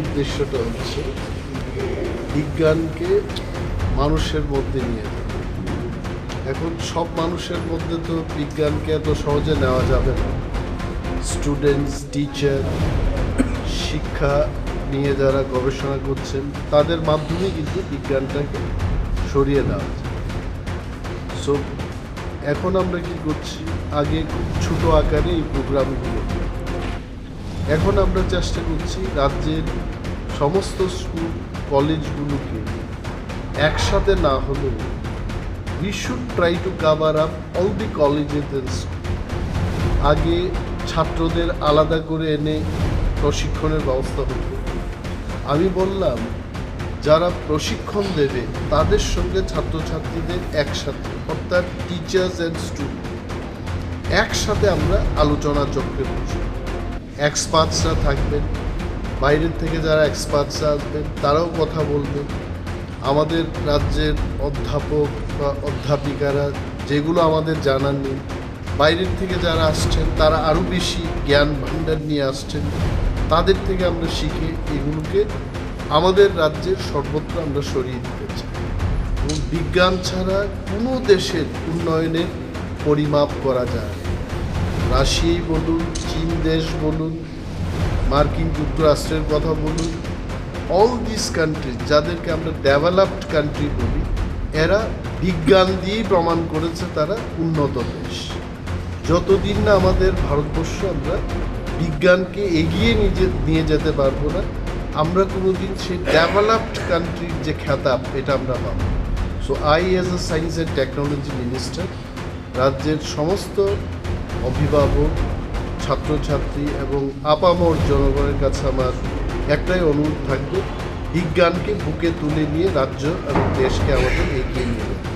উদ্দেশ্যটা হচ্ছে বিজ্ঞানকে মানুষের মধ্যে নিয়ে। এখন সব মানুষের মধ্যে তো বিজ্ঞানকে এত সহজে নেওয়া যাবে না। স্টুডেন্টস টিচার শিক্ষা নিয়ে যারা গবেষণা করছেন, তাদের মাধ্যমে কিন্তু বিজ্ঞানটাকে সরিয়ে দেওয়া যায়। সো এখন আমরা কি করছি? আগে ছোটো আকারে এই প্রোগ্রামগুলো। এখন আমরা চেষ্টা করছি রাজ্যের সমস্ত স্কুল, কলেজগুলোকে একসাথে না হলেও we should try to cover up all the colleges আগে ছাত্রদের আলাদা করে এনে প্রশিক্ষণের ব্যবস্থা হতো। আমি বললাম, যারা প্রশিক্ষণ দেবে, তাদের সঙ্গে ছাত্রছাত্রীদের একসাথে, অর্থাৎ টিচার্স অ্যান্ড স্টুডেন্ট একসাথে আমরা আলোচনা চক্রে বসবো। এক্সপার্টসরা থাকবেন, বাইরের থেকে যারা এক্সপার্টসরা আসবেন, তারাও কথা বলবেন। আমাদের রাজ্যের অধ্যাপক বা অধ্যাপিকারা যেগুলো আমাদের জানার নেই, বাইরের থেকে যারা আসছেন, তারা আরও বেশি জ্ঞান ভাণ্ডার নিয়ে আসছেন। তাদের থেকে আমরা শিখে এগুলোকে আমাদের রাজ্যের সর্বত্র আমরা সরিয়ে দিতে চাই। এবং বিজ্ঞান ছাড়া কোনো দেশের উন্নয়নের পরিমাপ করা যায় রাশিয়াই বলুন, চীন দেশ বলুন, মার্কিন যুক্তরাষ্ট্রের কথা বলুন অল দিস কান্ট্রি যাদেরকে আমরা ডেভেলপড কান্ট্রি বলি, এরা বিজ্ঞান দিয়েই প্রমাণ করেছে তারা উন্নত দেশ। যতদিন না আমাদের ভারতবর্ষ আমরা বিজ্ঞানকে এগিয়ে নিয়ে যেতে পারব না, আমরা কোনোদিন সেই ডেভেলপড কান্ট্রির যে খেতাব এটা আমরা পাবো so I as a science and technology minister রাজ্যের সমস্ত অভিভাবক, ছাত্রছাত্রী এবং আপামর জনগণের কাছে আমার একটাই অনুরোধ থাকবে, বিজ্ঞানকে বুকে তুলে নিয়ে রাজ্য এবং দেশকে আমাদের এগিয়ে নিয়ে।